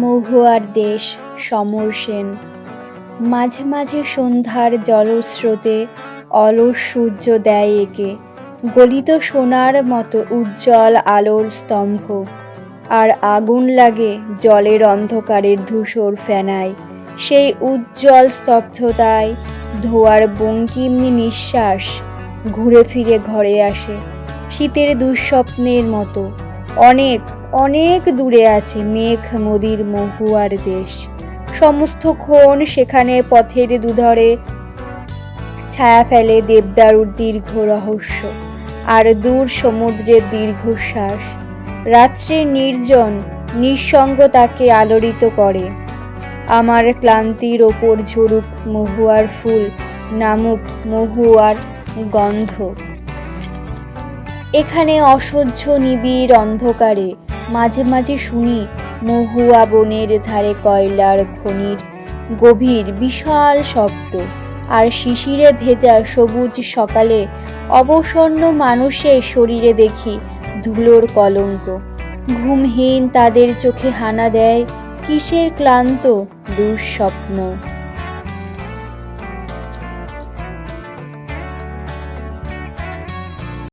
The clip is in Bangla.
মহুয়ার দেশ সমর সেন। মাঝে মাঝে সন্ধ্যার জলস্রোতে অলস সূর্য দেয় একে। গলিত সোনার মতো উজ্জ্বল আলোর স্তম্ভ, আর আগুন লাগে জলের অন্ধকারের ধূসর ফেনায়। সেই উজ্জ্বল স্তব্ধতায় ধোয়ার বঙ্কিমনি নিঃশ্বাস ঘুরে ফিরে ঘরে আসে, শীতের দুঃস্বপ্নের মতো। অনেক অনেক দূরে আছে মেঘ, নদীর মহুয়ার দেশ। সমস্ত ক্ষণ সেখানে পথের দুধরে ছায়া ফেলে দেবদারুর দীর্ঘ রহস্য। আর দূর সমুদ্রের দীর্ঘশ্বাস। রাত্রির নির্জন, নিঃসঙ্গ তাকে আলোড়িত করে। আমার ক্লান্তির ওপর ঝরুক মহুয়ার ফুল, নামুক মহুয়ার গন্ধ। এখানে অসহ্য নিবিড় অন্ধকারে মাঝে মাঝে শুনি মহুয়া বনের ধারে কয়লার খনির গভীর বিশাল শব্দ। আর শিশিরে ভেজা সবুজ সকালে অবসন্ন মানুষের শরীরে দেখি ধুলোর কলঙ্ক। ঘুমহীন তাদের চোখে হানা দেয় কিসের ক্লান্ত দুঃস্বপ্ন।